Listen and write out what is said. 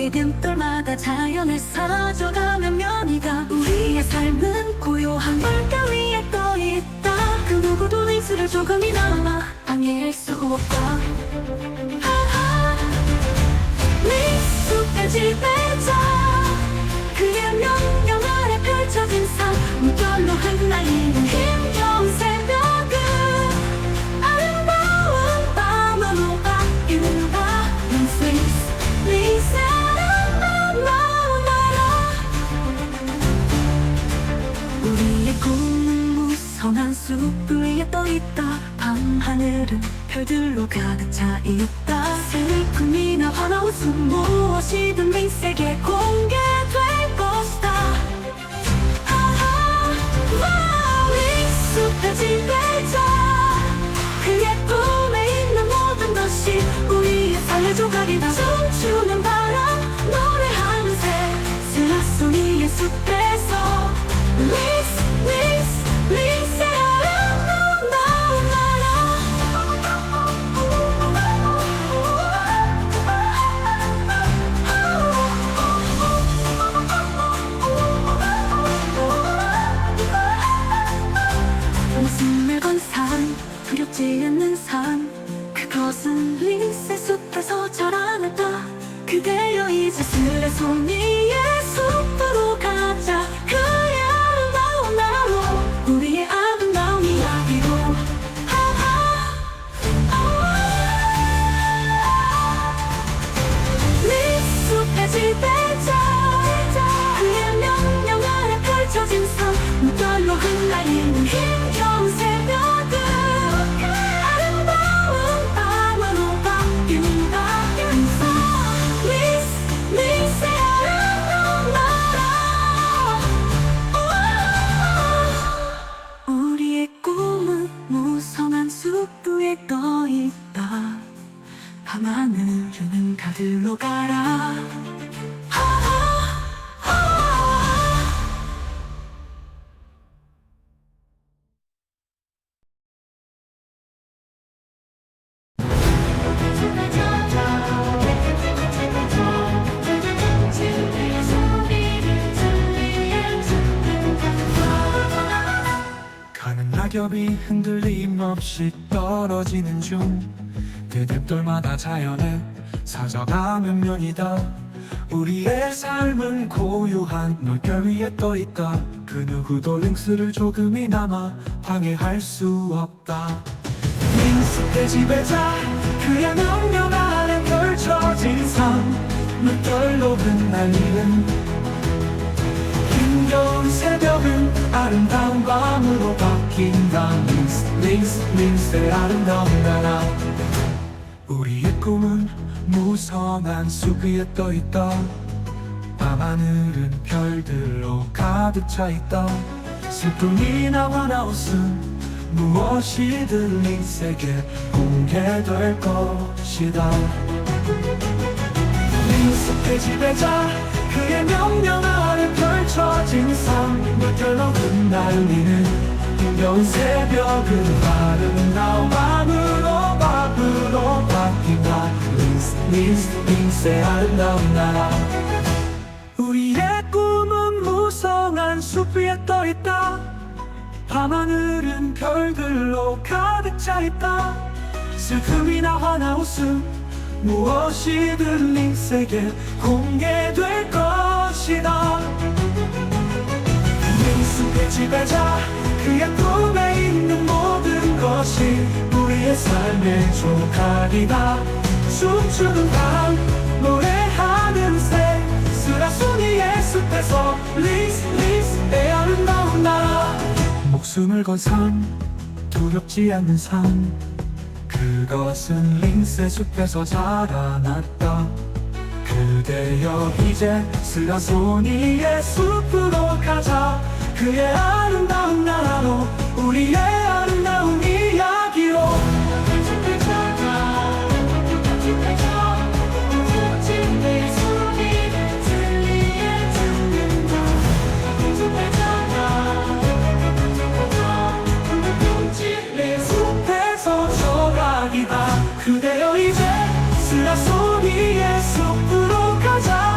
디딤돌마다 자연을 사라져가는 면이가 우리의 삶은 고요한 물가 위에 떠있다. 그 누구도 링스를 조금이나마 방해할 수 없다. 하하 링스의 지배자. 그의 명령 아래 펼쳐진 삶 하늘은 별들로 가득 차 있다. 슬픔이나 화나 웃음 무엇이든 링스에게 공개 두렵지 않는 산 그것은 링스 숲에서 자라났다. 그대여 이제 슬레소니 밤하늘은 가들로 가라. 가는 낙엽이 흔들림 없이 떨어지는 중 그듭돌마다 자연에 사져가는 면이다. 우리의 삶은 고요한 물결 위에 떠있다. 그 누구도 링스를 조금이나마 방해할 수 없다. 링스의 지배자 그의 명령 아래 펼쳐진 삶 물결로 흩날리는 힘겨운 새벽은 아름다운 밤으로 바뀐다. 링스 링스 링스의 아름다운 나라 꿈은 무성한 숲 위에 떠 있다. 밤하늘은 별들로 가득 차 있다. 슬픔이나 화나 웃음. 무엇이든 링스에게 공개될 것이다. 링스의 지배자 그의 명령 아래 펼쳐진 삶. 물결로 흩날리는 힘겨운 새벽은 아름다운 밤으 링스 링스의 아름다운 나라. 우리의 꿈은 무성한 숲 위에 떠있다. 밤하늘은 별들로 가득 차있다. 슬픔이나 화나 웃음 무엇이든 링스에게 공개될 것이다. 링스의 지배자 그의 꿈에 있는 모든 것이 우리의 삶의 조각이다 춤추는 밤 노래하는 새. 스라소니의 숲에서 링스 링스의 아름다운 나라 목숨을 건 삶 두렵지 않는 삶 그것은 링스의 숲에서 자라났다. 그대여 이제 슬라소니의 숲으로 가자. 그의 아름다운 나라로 우리의 아름다운 숲으로 가자